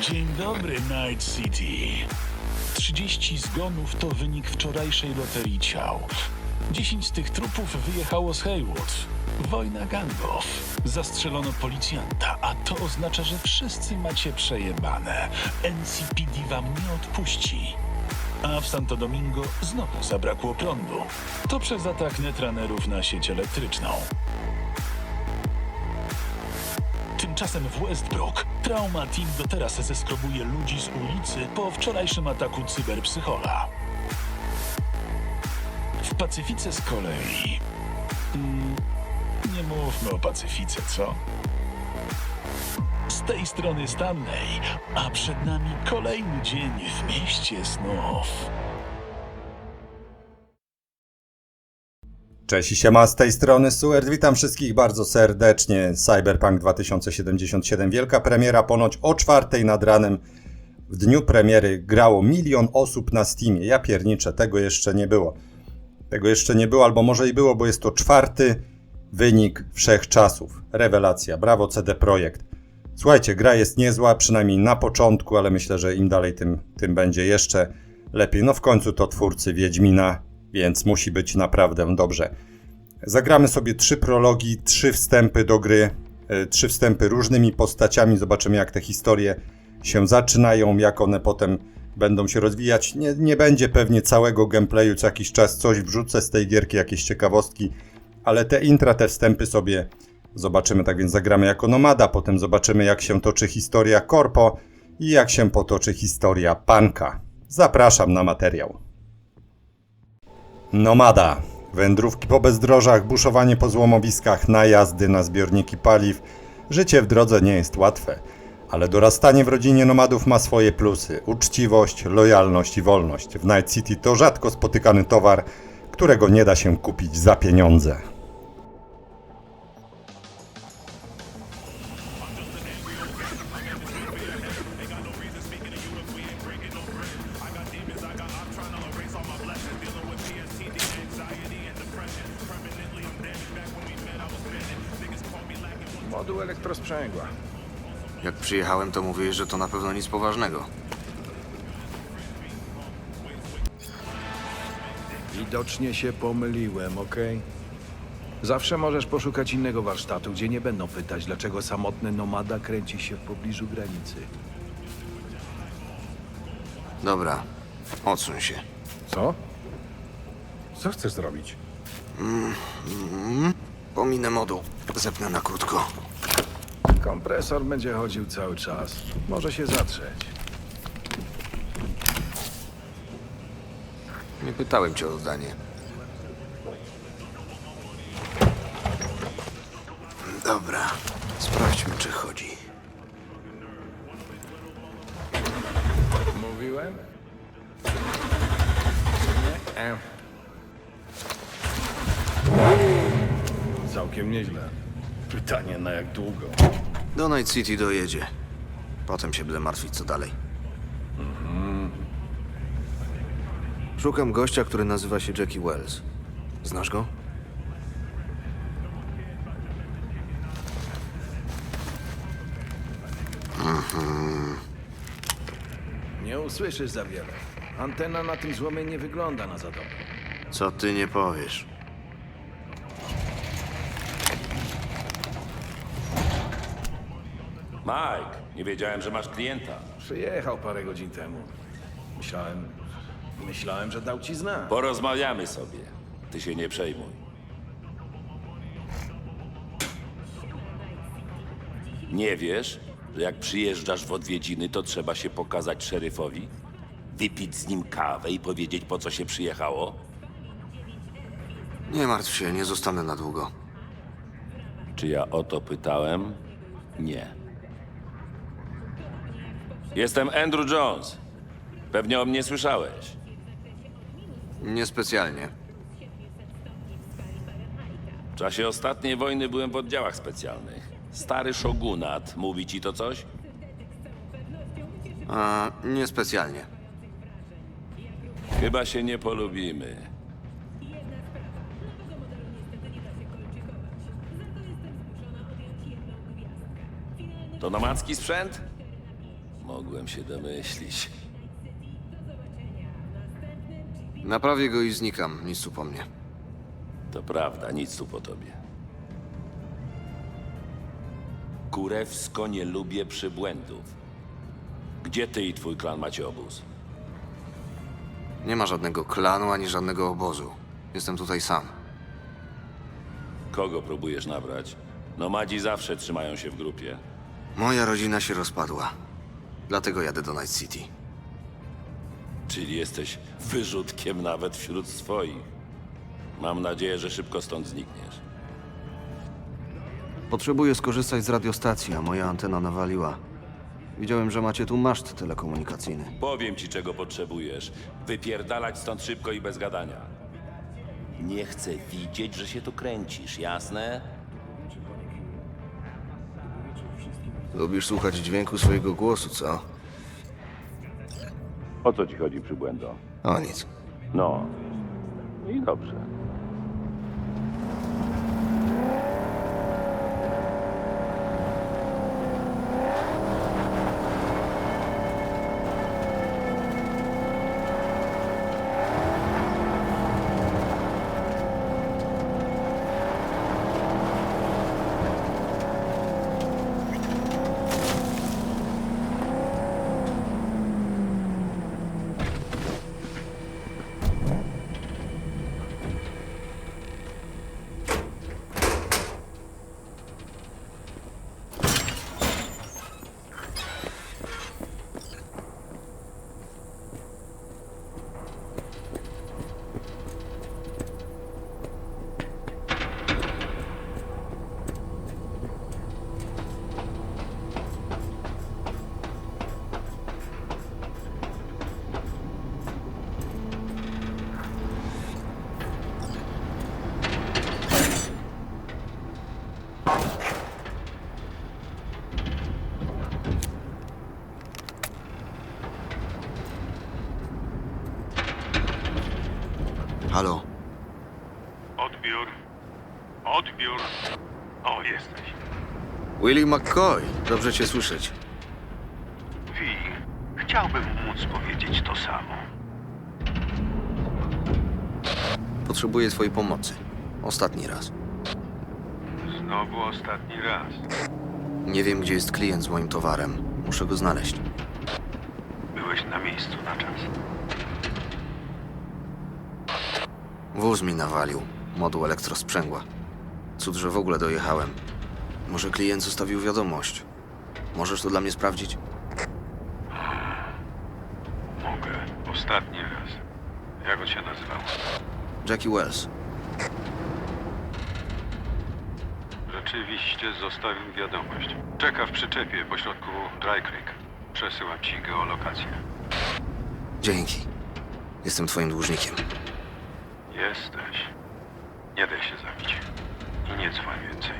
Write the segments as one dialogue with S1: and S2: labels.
S1: Dzień dobry, Night City. 30 zgonów to wynik wczorajszej loterii ciał. 10 z tych trupów wyjechało z Haywood. Wojna gangów. Zastrzelono policjanta, a to oznacza, że wszyscy macie przejebane. NCPD wam nie odpuści. A w Santo Domingo znowu zabrakło prądu. To przez atak netranerów na sieć elektryczną. Tymczasem w Westbrook Trauma Team do teraz zeskrobuje ludzi z ulicy po wczorajszym ataku cyberpsychola. W Pacyfice z kolei... Mm, nie mówmy o Pacyfice, co? Z tej strony Stanley, a przed nami kolejny dzień w mieście snów.
S2: Cześć i siema, z tej strony Suerd. Witam wszystkich bardzo serdecznie. Cyberpunk 2077, wielka premiera ponoć o czwartej nad ranem. W dniu premiery grało milion osób na Steamie. Ja pierniczę, tego jeszcze nie było. Tego jeszcze nie było, albo może i było, bo jest to czwarty wynik wszechczasów. Rewelacja, brawo CD Projekt. Słuchajcie, gra jest niezła, przynajmniej na początku, ale myślę, że im dalej, tym, tym będzie jeszcze lepiej. No w końcu to twórcy Wiedźmina, więc musi być naprawdę dobrze. Zagramy sobie trzy prologi, trzy wstępy do gry, e, trzy wstępy różnymi postaciami. Zobaczymy, jak te historie się zaczynają, jak one potem będą się rozwijać. Nie, nie będzie pewnie całego gameplayu, co jakiś czas coś wrzucę z tej gierki, jakieś ciekawostki, ale te intra, te wstępy sobie zobaczymy. Tak więc zagramy jako nomada, potem zobaczymy, jak się toczy historia Korpo i jak się potoczy historia Panka. Zapraszam na materiał. Nomada. Wędrówki po bezdrożach, buszowanie po złomowiskach, najazdy na zbiorniki paliw. Życie w drodze nie jest łatwe, ale dorastanie w rodzinie nomadów ma swoje plusy. Uczciwość, lojalność i wolność. W Night City to rzadko spotykany towar, którego nie da się kupić za pieniądze.
S3: Przyjechałem, to mówiłeś, że to na pewno nic poważnego.
S4: Widocznie się pomyliłem, okej? Zawsze możesz poszukać innego warsztatu, gdzie nie będą pytać, dlaczego samotny nomada kręci się w pobliżu granicy.
S3: Dobra, odsuń się.
S4: Co? Co chcesz zrobić?
S3: Pominę moduł. Zepnę na krótko.
S4: Kompresor będzie chodził cały czas. Może się zatrzeć.
S3: Nie pytałem cię o zdanie. Dobra, sprawdźmy, czy chodzi.
S4: Mówiłem? Nie? E. Całkiem nieźle. Pytanie na jak długo?
S3: Do Night City dojedzie. Potem się będę martwić, co dalej. Szukam gościa, który nazywa się Jackie Wells. Znasz go?
S4: Nie usłyszysz za wiele. Antena na tym złomie nie wygląda na za dobrą.
S3: Co ty nie powiesz?
S5: Mike, nie wiedziałem, że masz klienta.
S4: Przyjechał parę godzin temu. Myślałem... Myślałem, że dał ci znak.
S5: Porozmawiamy sobie. Ty się nie przejmuj. Nie wiesz, że jak przyjeżdżasz w odwiedziny, to trzeba się pokazać szeryfowi? Wypić z nim kawę i powiedzieć, po co się przyjechało?
S3: Nie martw się, nie zostanę na długo.
S5: Czy ja o to pytałem? Nie. Jestem Andrew Jones. Pewnie o mnie słyszałeś.
S3: Niespecjalnie.
S5: W czasie ostatniej wojny byłem w oddziałach specjalnych. Stary szogunat, mówi ci to coś?
S3: A, niespecjalnie.
S5: Chyba się nie polubimy. To nomadzki sprzęt? Mogłem się domyślić.
S3: Naprawię go i znikam, nic tu po mnie.
S5: To prawda, nic tu po tobie. Kurewsko nie lubię przybłędów. Gdzie ty i twój klan macie obóz?
S3: Nie ma żadnego klanu ani żadnego obozu. Jestem tutaj sam.
S5: Kogo próbujesz nabrać? Nomadzi zawsze trzymają się w grupie.
S3: Moja rodzina się rozpadła. Dlatego jadę do Night City.
S5: Czyli jesteś wyrzutkiem nawet wśród swoich. Mam nadzieję, że szybko stąd znikniesz.
S3: Potrzebuję skorzystać z radiostacji, a moja antena nawaliła. Widziałem, że macie tu maszt telekomunikacyjny.
S5: Powiem ci, czego potrzebujesz. Wypierdalać stąd szybko i bez gadania. Nie chcę widzieć, że się tu kręcisz, jasne?
S3: Lubisz słuchać dźwięku swojego głosu, co?
S5: O co ci chodzi, przybłędo?
S3: O nic.
S5: No. I dobrze.
S3: Halo?
S6: Odbiór. Odbiór. O, jesteś.
S3: Willie McCoy. Dobrze cię słyszeć.
S6: Wi, chciałbym móc powiedzieć to samo.
S3: Potrzebuję twojej pomocy. Ostatni raz.
S6: Znowu ostatni raz.
S3: Nie wiem, gdzie jest klient z moim towarem. Muszę go znaleźć.
S6: Byłeś na miejscu na czas.
S3: Wóz mi nawalił. Moduł elektrosprzęgła. Cud, że w ogóle dojechałem. Może klient zostawił wiadomość. Możesz to dla mnie sprawdzić?
S6: Mogę. Ostatni raz. Jak on się nazywał?
S3: Jackie Wells.
S6: Rzeczywiście zostawił wiadomość. Czeka w przyczepie pośrodku Dry Creek. Przesyłam ci geolokację.
S3: Dzięki. Jestem twoim dłużnikiem.
S6: Jesteś. Nie daj się zabić. I nie dzwoń więcej.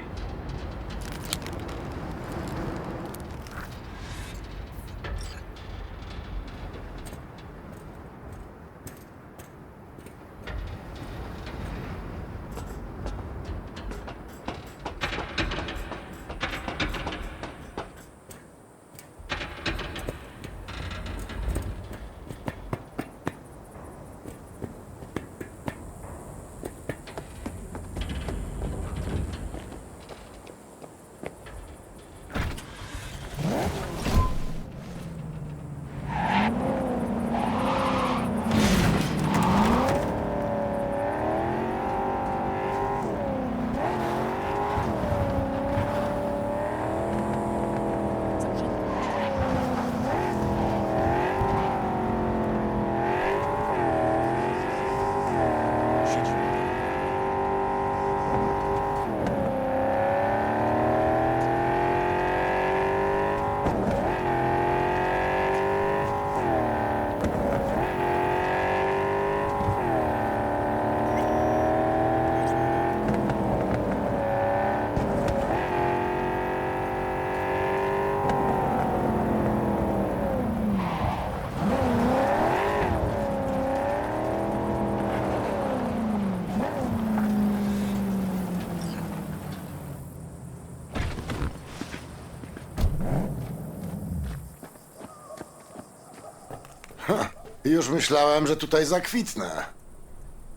S7: Już myślałem, że tutaj zakwitnę.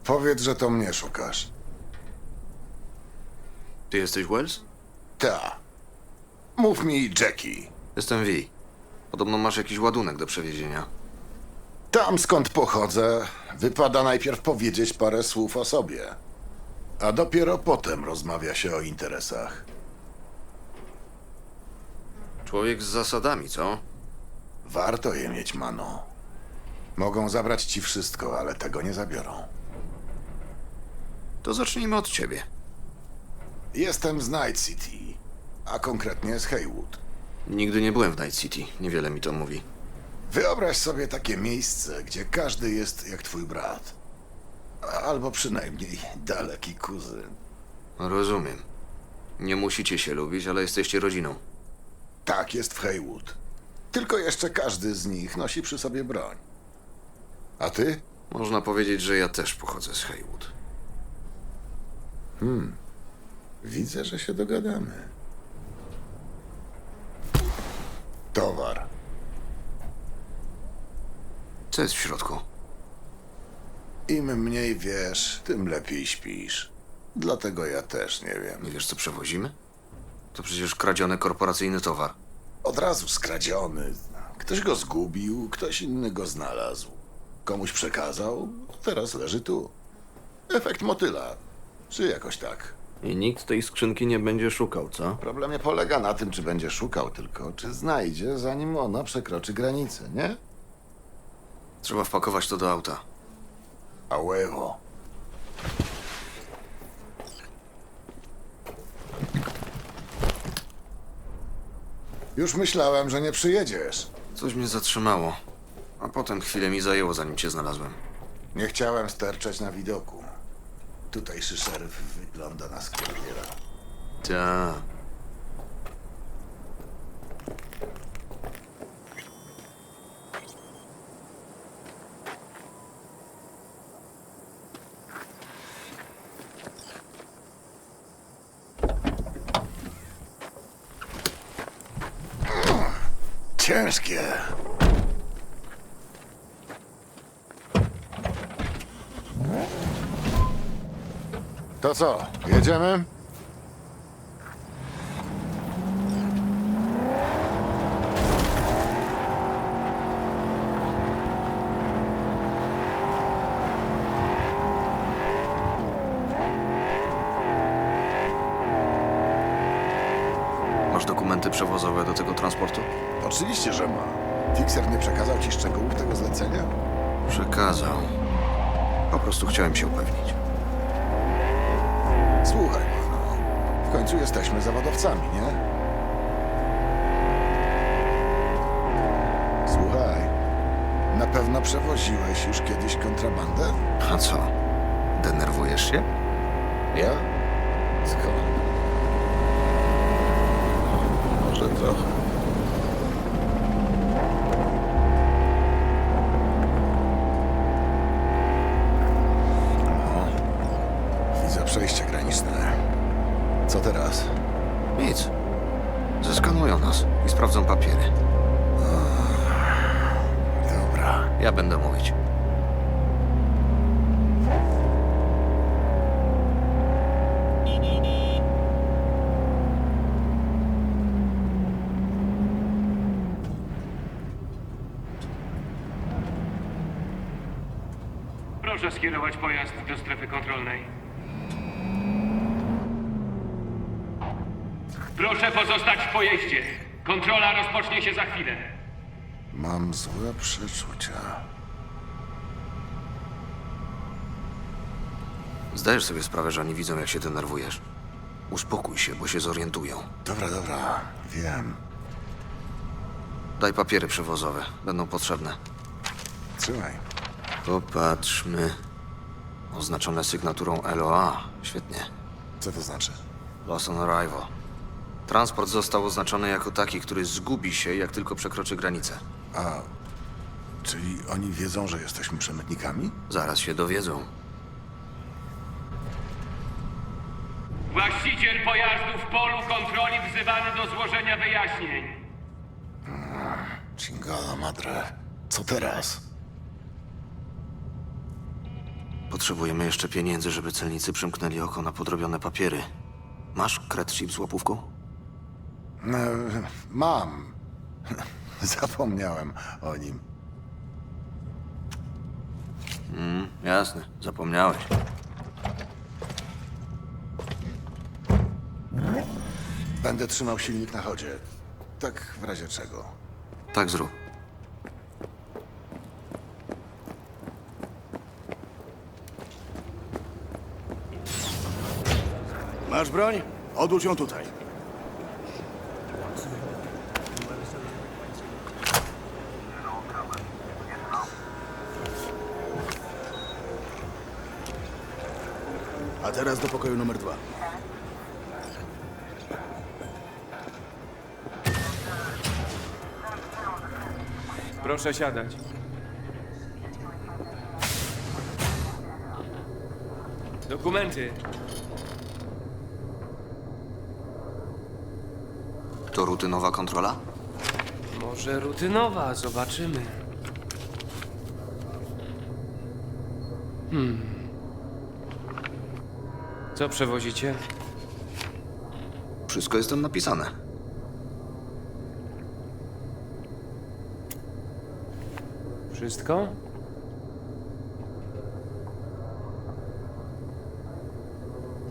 S7: Powiedz, że to mnie szukasz.
S3: Ty jesteś Wells?
S7: Ta. Mów mi, Jackie.
S3: Jestem V. Podobno masz jakiś ładunek do przewiezienia.
S7: Tam skąd pochodzę, wypada najpierw powiedzieć parę słów o sobie. A dopiero potem rozmawia się o interesach.
S3: Człowiek z zasadami, co?
S7: Warto je mieć, Mano. Mogą zabrać ci wszystko, ale tego nie zabiorą.
S3: To zacznijmy od ciebie.
S7: Jestem z Night City, a konkretnie z Haywood.
S3: Nigdy nie byłem w Night City. Niewiele mi to mówi.
S7: Wyobraź sobie takie miejsce, gdzie każdy jest jak twój brat. Albo przynajmniej daleki kuzyn.
S3: Rozumiem. Nie musicie się lubić, ale jesteście rodziną.
S7: Tak jest w Haywood. Tylko jeszcze każdy z nich nosi przy sobie broń. A ty?
S3: Można powiedzieć, że ja też pochodzę z Haywood.
S7: Widzę, że się dogadamy. Towar.
S3: Co jest w środku?
S7: Im mniej wiesz, tym lepiej śpisz. Dlatego ja też nie
S3: Nie
S7: wiem.
S3: wiesz, co przewozimy? To przecież kradziony korporacyjny towar.
S7: Od razu skradziony. Ktoś go zgubił, ktoś inny go znalazł. Komuś przekazał, teraz leży tu. Efekt motyla. Czy jakoś tak.
S3: I nikt tej skrzynki nie będzie szukał, co?
S7: Problem nie polega na tym, czy będzie szukał, tylko czy znajdzie, zanim ona przekroczy granicę, nie?
S3: Trzeba wpakować to do auta.
S7: A huevo. Już myślałem, że nie przyjedziesz.
S3: Coś mnie zatrzymało. A potem chwilę mi zajęło, zanim cię znalazłem.
S7: Nie chciałem sterczeć na widoku. Tutejszy szeryf wygląda na skurwiela.
S3: Ta.
S7: Ciężkie. To co, jedziemy?
S3: Masz dokumenty przewozowe do tego transportu?
S7: Oczywiście, że ma. Fixer nie przekazał ci szczegółów tego zlecenia?
S3: Przekazał. Po prostu chciałem się upewnić.
S7: Końcu jesteśmy zawodowcami, nie? Słuchaj. Na pewno przewoziłeś już kiedyś kontrabandę?
S3: A co? Denerwujesz się?
S7: Ja? Skąd? Może trochę.
S3: Nic. Zeskanują nas i sprawdzą papiery.
S7: Dobra.
S3: Ja będę mówić.
S8: Proszę skierować pojazd do strefy kontrolnej. Proszę pozostać w pojeździe. Kontrola rozpocznie się za chwilę.
S7: Mam złe przeczucia.
S3: Zdajesz sobie sprawę, że oni widzą, jak się denerwujesz. Uspokój się, bo się zorientują.
S7: Dobra, dobra. Wiem.
S3: Daj papiery przewozowe. Będą potrzebne.
S7: Trzymaj.
S3: Popatrzmy. Oznaczone sygnaturą LOA. Świetnie.
S7: Co to znaczy?
S3: Lost on arrival. Transport został oznaczony jako taki, który zgubi się, jak tylko przekroczy granicę.
S7: A... Czyli oni wiedzą, że jesteśmy przemytnikami?
S3: Zaraz się dowiedzą.
S8: Właściciel pojazdu w polu kontroli wzywany do złożenia wyjaśnień.
S7: Chingala madre. Co teraz?
S3: Potrzebujemy jeszcze pieniędzy, żeby celnicy przymknęli oko na podrobione papiery. Masz kred chip z łapówką?
S7: E, mam. Zapomniałem o nim.
S3: Jasne, zapomniałeś.
S7: Będę trzymał silnik na chodzie. Tak w razie czego.
S3: Tak zrób.
S9: Masz broń? Odłóż ją tutaj. Teraz do pokoju numer dwa.
S8: Proszę siadać. Dokumenty.
S3: To rutynowa kontrola?
S8: Może rutynowa, zobaczymy. Hmm. Co przewozicie?
S3: Wszystko jest tam napisane.
S8: Wszystko?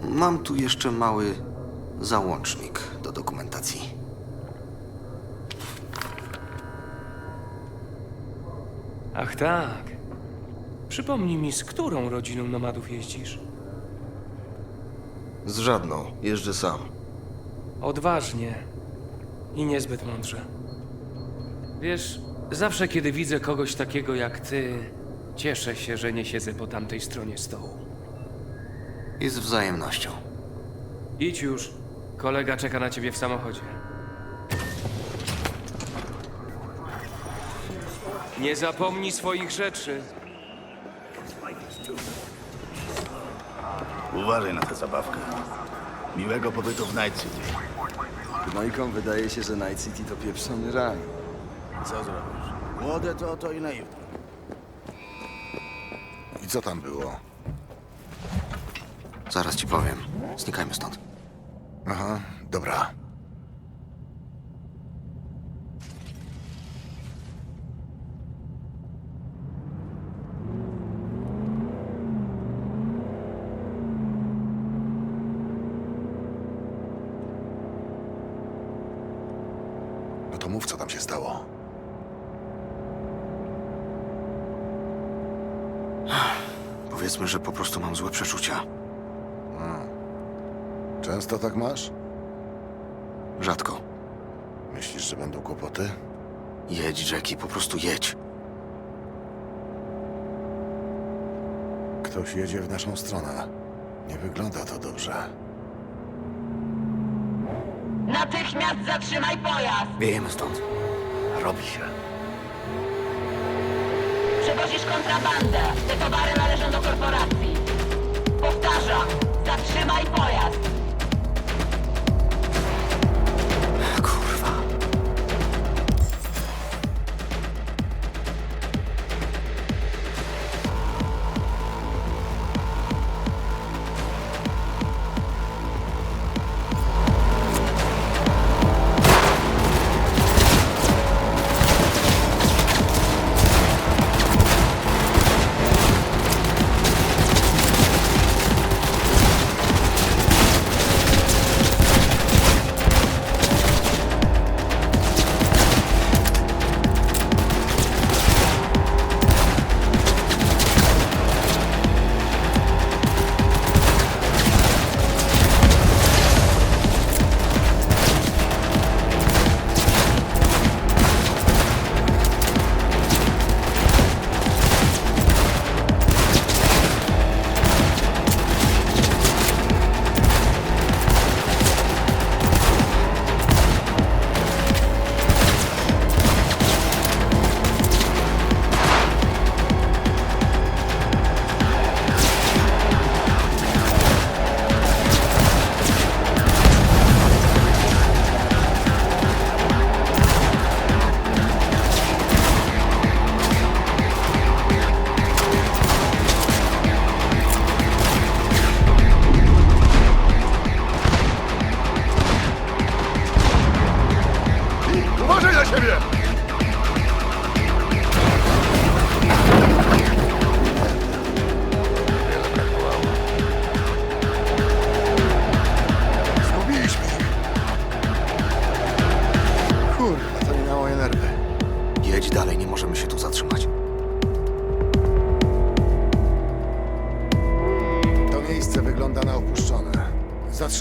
S3: Mam tu jeszcze mały załącznik do dokumentacji.
S8: Ach tak. Przypomnij mi, z którą rodziną nomadów jeździsz?
S3: Z żadną. Jeżdżę sam.
S8: Odważnie i niezbyt mądrze. Wiesz, zawsze kiedy widzę kogoś takiego jak ty, cieszę się, że nie siedzę po tamtej stronie stołu.
S3: I z wzajemnością.
S8: Idź już. Kolega czeka na ciebie w samochodzie. Nie zapomnij swoich rzeczy.
S9: Uważaj na tę zabawkę. Miłego pobytu w Night City.
S10: Gnojkom wydaje się, że Night City to pieprzony raj.
S9: Co zrobisz? Młode to oto i naiwne.
S7: I co tam było?
S3: Zaraz ci powiem. Znikajmy stąd.
S7: Aha, dobra. No to mów, co tam się stało.
S3: Powiedzmy, że po prostu mam złe przeczucia.
S7: Często tak masz?
S3: Rzadko.
S7: Myślisz, że będą kłopoty?
S3: Jedź, Jackie, po prostu jedź.
S7: Ktoś jedzie w naszą stronę. Nie wygląda to dobrze.
S11: Natychmiast zatrzymaj pojazd!
S3: Wiejemy stąd.
S9: Robi się.
S11: Przewozisz kontrabandę. Te towary należą do korporacji. Powtarzam, zatrzymaj pojazd!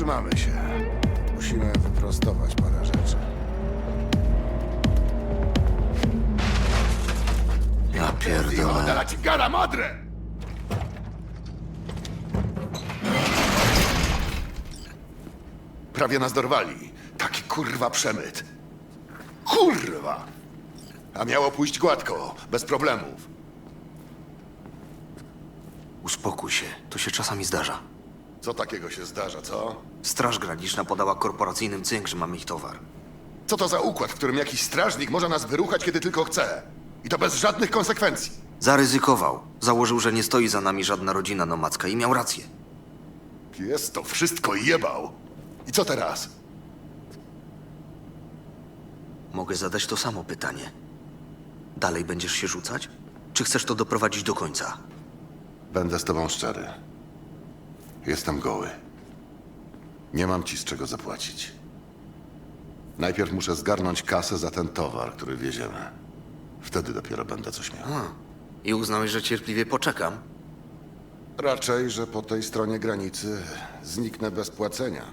S7: Zatrzymamy się. Musimy wyprostować parę rzeczy.
S3: Ja pierdolę.
S7: la chingada madre! Prawie nas dorwali. Taki kurwa przemyt. Kurwa! A miało pójść gładko, bez problemów.
S3: Uspokój się, to się czasami zdarza.
S7: Co takiego się zdarza, co?
S3: Straż Graniczna podała korporacyjnym cynk, że mamy ich towar.
S7: Co to za układ, w którym jakiś strażnik może nas wyruchać, kiedy tylko chce? I to bez żadnych konsekwencji.
S3: Zaryzykował. Założył, że nie stoi za nami żadna rodzina nomadzka i miał rację.
S7: Jest to wszystko jebał. I co teraz?
S3: Mogę zadać to samo pytanie. Dalej będziesz się rzucać? Czy chcesz to doprowadzić do końca?
S7: Będę z tobą szczery. Jestem goły. Nie mam ci z czego zapłacić. Najpierw muszę zgarnąć kasę za ten towar, który wieziemy. Wtedy dopiero będę coś miał.
S3: A, I uznałeś, że cierpliwie poczekam?
S7: Raczej, że po tej stronie granicy zniknę bez płacenia.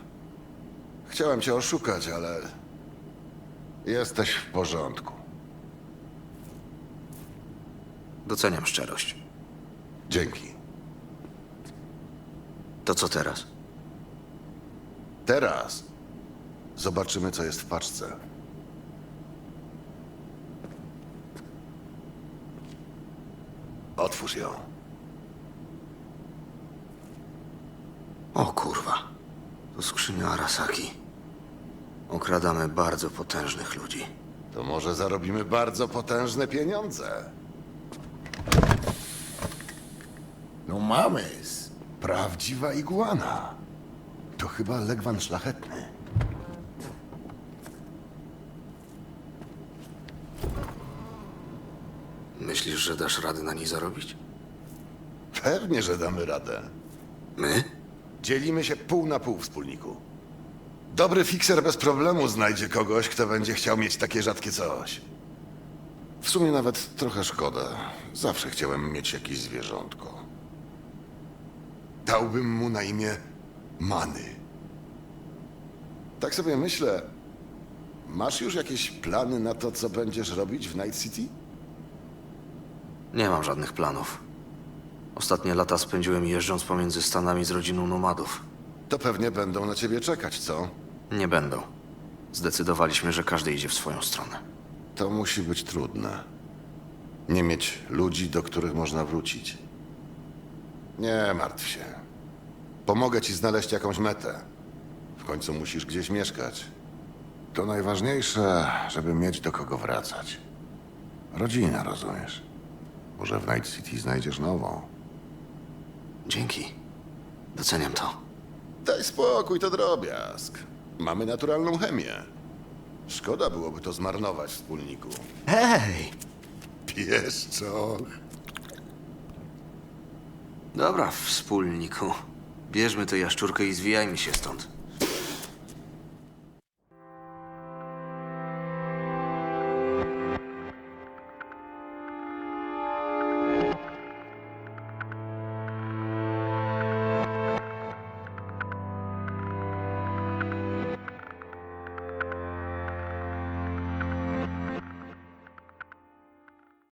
S7: Chciałem cię oszukać, ale jesteś w porządku.
S3: Doceniam szczerość.
S7: Dzięki.
S3: To co teraz?
S7: Teraz zobaczymy, co jest w paczce. Otwórz ją.
S3: O kurwa. To skrzynia Arasaki. Okradamy bardzo potężnych ludzi.
S7: To może zarobimy bardzo potężne pieniądze. No mamy. Prawdziwa iguana. To chyba legwan szlachetny.
S3: Myślisz, że dasz radę na niej zarobić?
S7: Pewnie, że damy radę.
S3: My?
S7: Dzielimy się pół na pół, wspólniku. Dobry fikser bez problemu znajdzie kogoś, kto będzie chciał mieć takie rzadkie coś. W sumie nawet trochę szkoda. Zawsze chciałem mieć jakieś zwierzątko. Dałbym mu na imię Many. Tak sobie myślę. Masz już jakieś plany na to, co będziesz robić w Night City?
S3: Nie mam żadnych planów. Ostatnie lata spędziłem jeżdżąc pomiędzy Stanami z rodziną nomadów.
S7: To pewnie będą na ciebie czekać, co?
S3: Nie będą. Zdecydowaliśmy, że każdy idzie w swoją stronę.
S7: To musi być trudne. Nie mieć ludzi, do których można wrócić. Nie martw się. Pomogę ci znaleźć jakąś metę. W końcu musisz gdzieś mieszkać. To najważniejsze, żeby mieć do kogo wracać. Rodzina, rozumiesz? Może w Night City znajdziesz nową.
S3: Dzięki. Doceniam to.
S7: Daj spokój, to drobiazg. Mamy naturalną chemię. Szkoda byłoby to zmarnować, wspólniku.
S3: Hej!
S7: Pieszczoch.
S3: Dobra, wspólniku. Bierzmy tę jaszczurkę i zwijajmy się stąd.